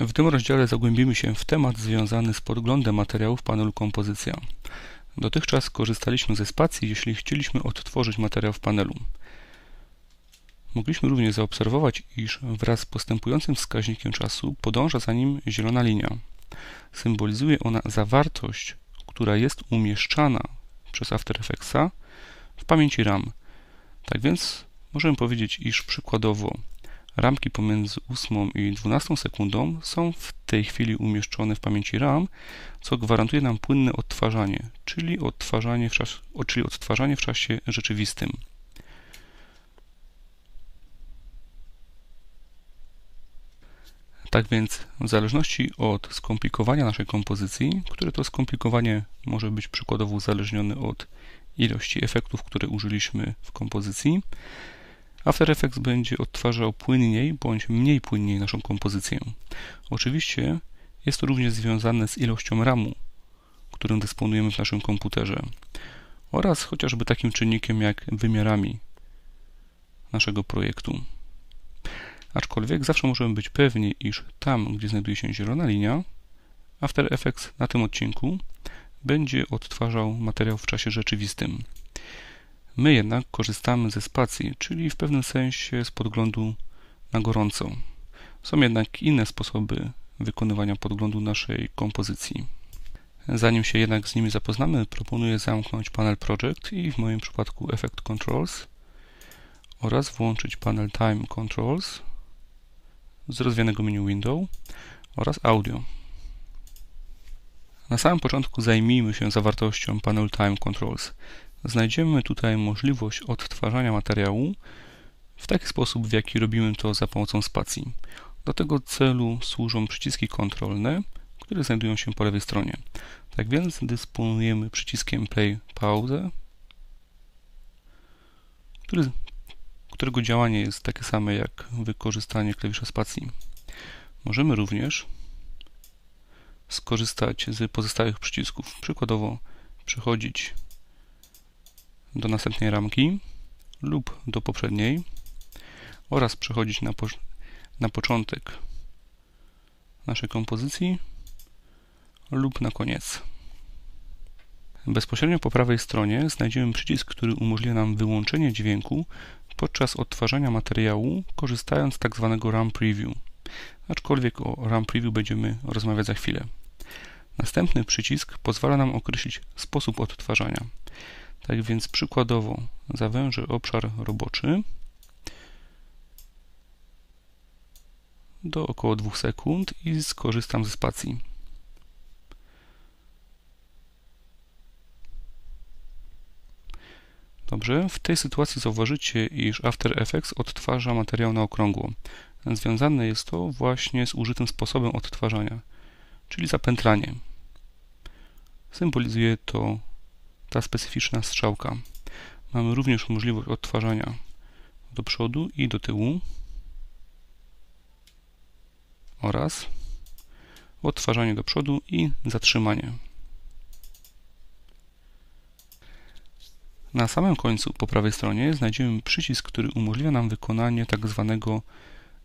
W tym rozdziale zagłębimy się w temat związany z podglądem materiału w panelu Kompozycja. Dotychczas korzystaliśmy ze spacji, jeśli chcieliśmy odtworzyć materiał w panelu. Mogliśmy również zaobserwować, iż wraz z postępującym wskaźnikiem czasu podąża za nim zielona linia. Symbolizuje ona zawartość, która jest umieszczana przez After Effectsa w pamięci RAM. Tak więc możemy powiedzieć, iż przykładowo ramki pomiędzy 8 i 12 sekundą są w tej chwili umieszczone w pamięci RAM, co gwarantuje nam płynne odtwarzanie, czyli odtwarzanie w, czas, czyli odtwarzanie w czasie rzeczywistym. Tak więc, w zależności od skomplikowania naszej kompozycji, które to skomplikowanie może być przykładowo uzależnione od ilości efektów, które użyliśmy w kompozycji, After Effects będzie odtwarzał płynniej bądź mniej płynniej naszą kompozycję. Oczywiście jest to również związane z ilością RAMu, którym dysponujemy w naszym komputerze oraz chociażby takim czynnikiem jak wymiarami naszego projektu. Aczkolwiek zawsze możemy być pewni, iż tam, gdzie znajduje się zielona linia, After Effects na tym odcinku będzie odtwarzał materiał w czasie rzeczywistym. My jednak korzystamy ze spacji, czyli w pewnym sensie z podglądu na gorąco. Są jednak inne sposoby wykonywania podglądu naszej kompozycji. Zanim się jednak z nimi zapoznamy, proponuję zamknąć panel Project i w moim przypadku Effect Controls oraz włączyć panel Time Controls z rozwijanego menu Window oraz Audio. Na samym początku zajmijmy się zawartością panel Time Controls. Znajdziemy tutaj możliwość odtwarzania materiału w taki sposób, w jaki robimy to za pomocą spacji. Do tego celu służą przyciski kontrolne, które znajdują się po lewej stronie. Tak więc dysponujemy przyciskiem Play Pause, który którego działanie jest takie same jak wykorzystanie klawisza spacji. Możemy również skorzystać z pozostałych przycisków. Przykładowo przechodzić do następnej ramki lub do poprzedniej oraz przechodzić na, po, na początek naszej kompozycji lub na koniec. Bezpośrednio po prawej stronie znajdziemy przycisk, który umożliwia nam wyłączenie dźwięku podczas odtwarzania materiału, korzystając z tak zwanego RAM Preview. Aczkolwiek o RAM Preview będziemy rozmawiać za chwilę. Następny przycisk pozwala nam określić sposób odtwarzania. Tak więc przykładowo zawężę obszar roboczy do około 2 sekund i skorzystam ze spacji. Dobrze, w tej sytuacji zauważycie, iż After Effects odtwarza materiał na okrągło. Związane jest to właśnie z użytym sposobem odtwarzania, czyli zapętlanie. Symbolizuje to ta specyficzna strzałka. Mamy również możliwość odtwarzania do przodu i do tyłu oraz odtwarzanie do przodu i zatrzymanie. Na samym końcu, po prawej stronie, znajdziemy przycisk, który umożliwia nam wykonanie tak zwanego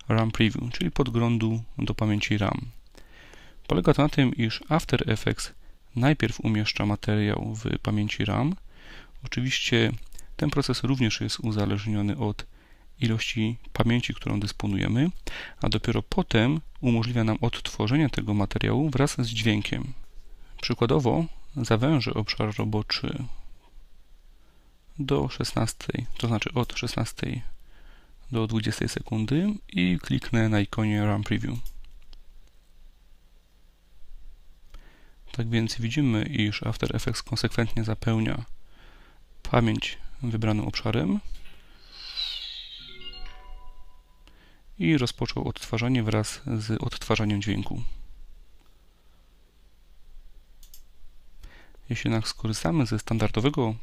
RAM Preview, czyli podglądu do pamięci RAM. Polega to na tym, iż After Effects najpierw umieszcza materiał w pamięci RAM. Oczywiście ten proces również jest uzależniony od ilości pamięci, którą dysponujemy, a dopiero potem umożliwia nam odtworzenie tego materiału wraz z dźwiękiem. Przykładowo zawężę obszar roboczy do 16, to znaczy od 16 do 20 sekundy i kliknę na ikonie Run Preview. Tak więc widzimy, iż After Effects konsekwentnie zapełnia pamięć wybranym obszarem i rozpoczął odtwarzanie wraz z odtwarzaniem dźwięku. Jeśli jednak skorzystamy ze standardowego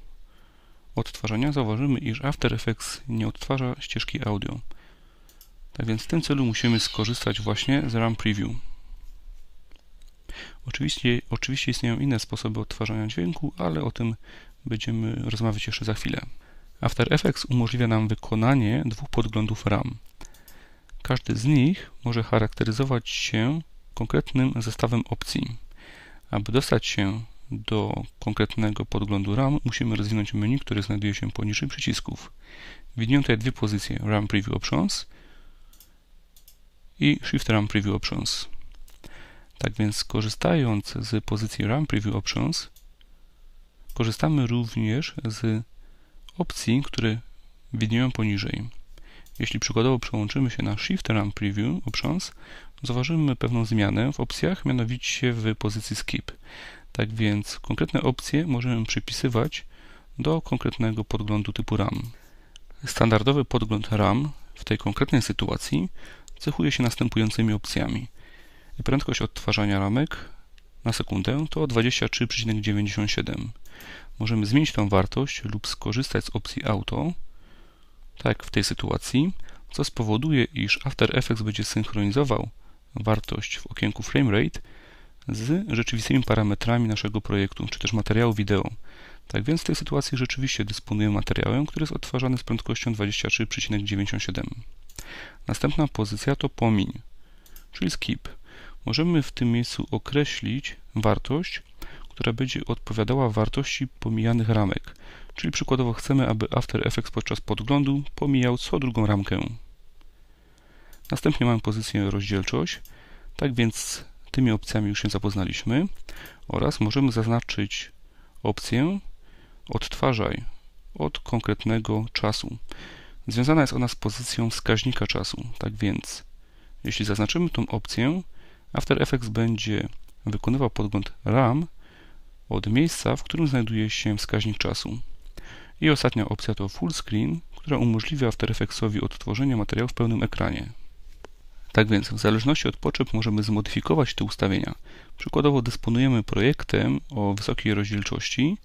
odtwarzania zauważymy, iż After Effects nie odtwarza ścieżki audio. Tak więc w tym celu musimy skorzystać właśnie z RAM Preview. Oczywiście, oczywiście istnieją inne sposoby odtwarzania dźwięku, ale o tym będziemy rozmawiać jeszcze za chwilę. After Effects umożliwia nam wykonanie dwóch podglądów RAM. Każdy z nich może charakteryzować się konkretnym zestawem opcji. Aby dostać się do konkretnego podglądu RAM, musimy rozwinąć menu, które znajduje się poniżej przycisków. Widnieją tutaj dwie pozycje RAM Preview Options i Shift RAM Preview Options. Tak więc korzystając z pozycji RAM Preview Options, korzystamy również z opcji, które widnieją poniżej. Jeśli przykładowo przełączymy się na Shift RAM Preview Options, zauważymy pewną zmianę w opcjach, mianowicie w pozycji Skip. Tak więc konkretne opcje możemy przypisywać do konkretnego podglądu typu RAM. Standardowy podgląd RAM w tej konkretnej sytuacji cechuje się następującymi opcjami. Prędkość odtwarzania ramek na sekundę to 23,97. Możemy zmienić tą wartość lub skorzystać z opcji Auto, tak w tej sytuacji, co spowoduje, iż After Effects będzie synchronizował wartość w okienku framerate z rzeczywistymi parametrami naszego projektu, czy też materiału wideo. Tak więc w tej sytuacji rzeczywiście dysponujemy materiałem, który jest odtwarzany z prędkością 23,97. Następna pozycja to pomiń, czyli skip. Możemy w tym miejscu określić wartość, która będzie odpowiadała wartości pomijanych ramek. Czyli przykładowo chcemy, aby After Effects podczas podglądu pomijał co drugą ramkę. Następnie mamy pozycję rozdzielczość, tak więc tymi opcjami już się zapoznaliśmy oraz możemy zaznaczyć opcję odtwarzaj od konkretnego czasu. Związana jest ona z pozycją wskaźnika czasu. Tak więc, jeśli zaznaczymy tą opcję, After Effects będzie wykonywał podgląd RAM od miejsca, w którym znajduje się wskaźnik czasu. I ostatnia opcja to Full Screen, która umożliwia After Effectsowi odtworzenie materiału w pełnym ekranie. Tak więc, w zależności od potrzeb możemy zmodyfikować te ustawienia. Przykładowo dysponujemy projektem o wysokiej rozdzielczości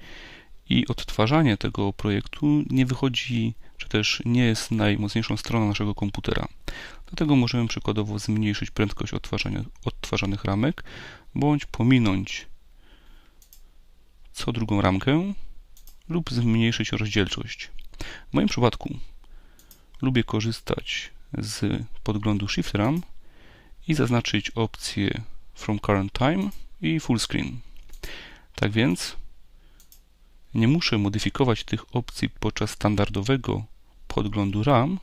i odtwarzanie tego projektu nie wychodzi, czy też nie jest najmocniejszą stroną naszego komputera. Dlatego możemy przykładowo zmniejszyć prędkość odtwarzania, odtwarzanych ramek, bądź pominąć co drugą ramkę lub zmniejszyć rozdzielczość. W moim przypadku lubię korzystać z podglądu Shift RAM i zaznaczyć opcję From Current Time i Full Screen. Tak więc nie muszę modyfikować tych opcji podczas standardowego podglądu RAM,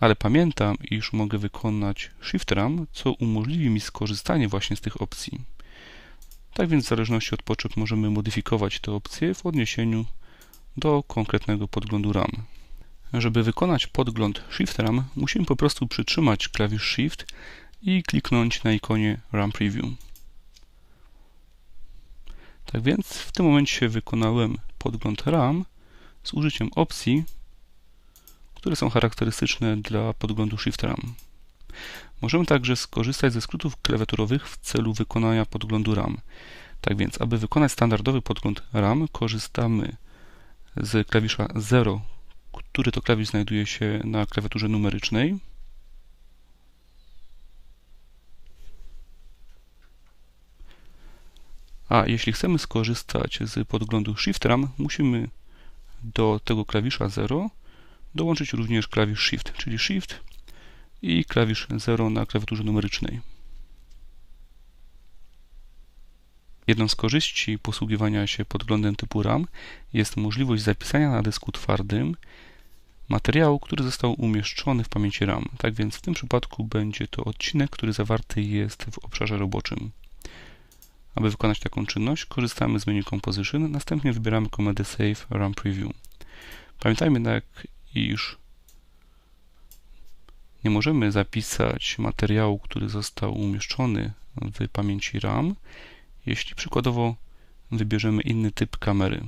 ale pamiętam, iż mogę wykonać Shift RAM, co umożliwi mi skorzystanie właśnie z tych opcji. Tak więc w zależności od potrzeb możemy modyfikować te opcje w odniesieniu do konkretnego podglądu RAM. Żeby wykonać podgląd Shift RAM, musimy po prostu przytrzymać klawisz Shift i kliknąć na ikonie RAM Preview. Tak więc w tym momencie wykonałem podgląd RAM z użyciem opcji, które są charakterystyczne dla podglądu Shift RAM. Możemy także skorzystać ze skrótów klawiaturowych w celu wykonania podglądu RAM. Tak więc, aby wykonać standardowy podgląd RAM, korzystamy z klawisza 0, który to klawisz znajduje się na klawiaturze numerycznej. A jeśli chcemy skorzystać z podglądu Shift RAM, musimy do tego klawisza 0 dołączyć również klawisz Shift, czyli Shift i klawisz 0 na klawiaturze numerycznej. Jedną z korzyści posługiwania się podglądem typu RAM jest możliwość zapisania na dysku twardym materiału, który został umieszczony w pamięci RAM. Tak więc w tym przypadku będzie to odcinek, który zawarty jest w obszarze roboczym. Aby wykonać taką czynność, korzystamy z menu Composition, następnie wybieramy komendę Save RAM Preview. Pamiętajmy jednak, iż nie możemy zapisać materiału, który został umieszczony w pamięci RAM, jeśli przykładowo wybierzemy inny typ kamery.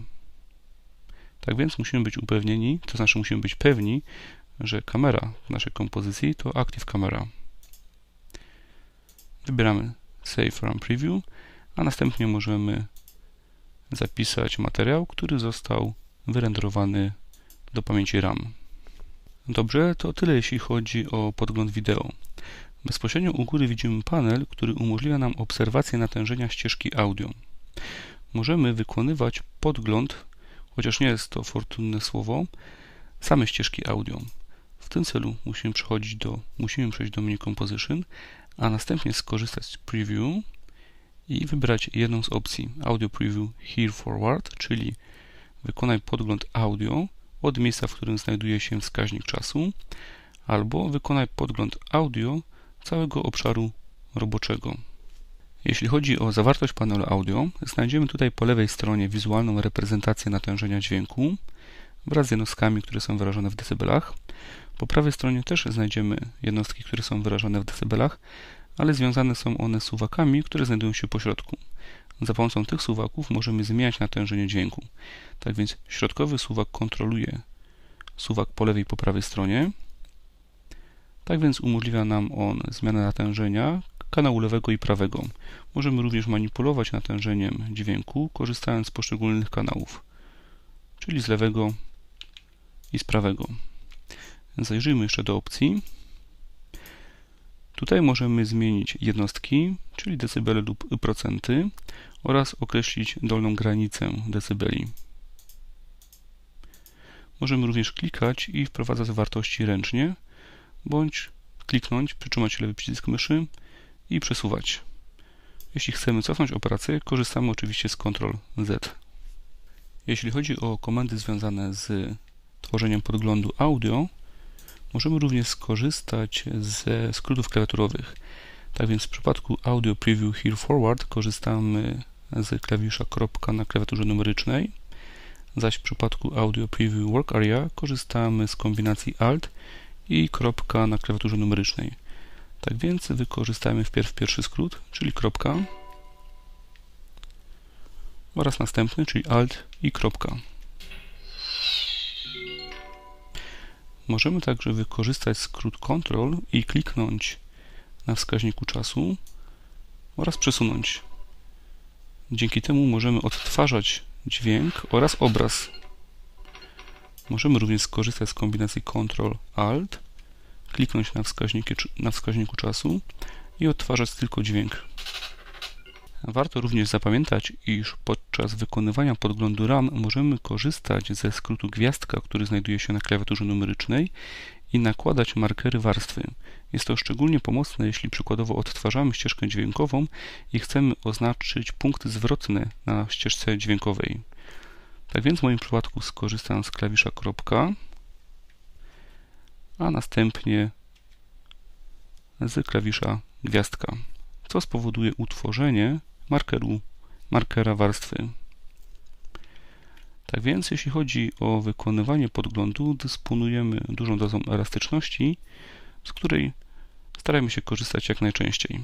Tak więc musimy być upewnieni, to znaczy musimy być pewni, że kamera w naszej kompozycji to Active Camera. Wybieramy Save RAM Preview, a następnie możemy zapisać materiał, który został wyrenderowany do pamięci RAM. Dobrze, to tyle jeśli chodzi o podgląd wideo. Bezpośrednio u góry widzimy panel, który umożliwia nam obserwację natężenia ścieżki audio. Możemy wykonywać podgląd, chociaż nie jest to fortunne słowo, same ścieżki audio. W tym celu musimy przechodzić do, musimy przejść do menu Composition, a następnie skorzystać z Preview i wybrać jedną z opcji Audio Preview Here Forward, czyli wykonaj podgląd audio od miejsca, w którym znajduje się wskaźnik czasu, albo wykonaj podgląd audio całego obszaru roboczego. Jeśli chodzi o zawartość panelu audio, znajdziemy tutaj po lewej stronie wizualną reprezentację natężenia dźwięku wraz z jednostkami, które są wyrażone w decybelach. Po prawej stronie też znajdziemy jednostki, które są wyrażone w decybelach, ale związane są one z suwakami, które znajdują się po środku. Za pomocą tych suwaków możemy zmieniać natężenie dźwięku. Tak więc środkowy suwak kontroluje suwak po lewej i po prawej stronie. Tak więc umożliwia nam on zmianę natężenia kanału lewego i prawego. Możemy również manipulować natężeniem dźwięku, korzystając z poszczególnych kanałów, czyli z lewego i z prawego. Zajrzyjmy jeszcze do opcji. Tutaj możemy zmienić jednostki, czyli decybele lub procenty oraz określić dolną granicę decybeli. Możemy również klikać i wprowadzać wartości ręcznie, bądź kliknąć, przytrzymać lewy przycisk myszy i przesuwać. Jeśli chcemy cofnąć operację, korzystamy oczywiście z Ctrl Z. Jeśli chodzi o komendy związane z tworzeniem podglądu audio, możemy również skorzystać ze skrótów klawiaturowych. Tak więc w przypadku Audio Preview Here Forward korzystamy z klawisza kropka na klawiaturze numerycznej, zaś w przypadku Audio Preview Work Area korzystamy z kombinacji Alt i kropka na klawiaturze numerycznej. Tak więc wykorzystajmy wpierw pierwszy skrót, czyli kropka oraz następny, czyli Alt i kropka. Możemy także wykorzystać skrót Ctrl i kliknąć na wskaźniku czasu oraz przesunąć. Dzięki temu możemy odtwarzać dźwięk oraz obraz. Możemy również skorzystać z kombinacji Ctrl-Alt, kliknąć na, na wskaźniku czasu i odtwarzać tylko dźwięk. Warto również zapamiętać, iż podczas wykonywania podglądu RAM możemy korzystać ze skrótu gwiazdka, który znajduje się na klawiaturze numerycznej i nakładać markery warstwy. Jest to szczególnie pomocne, jeśli przykładowo odtwarzamy ścieżkę dźwiękową i chcemy oznaczyć punkty zwrotne na ścieżce dźwiękowej. Tak więc w moim przypadku skorzystam z klawisza kropka, a następnie z klawisza gwiazdka, co spowoduje utworzenie markeru, markera warstwy. Tak więc, jeśli chodzi o wykonywanie podglądu, dysponujemy dużą dozą elastyczności, z której staramy się korzystać jak najczęściej.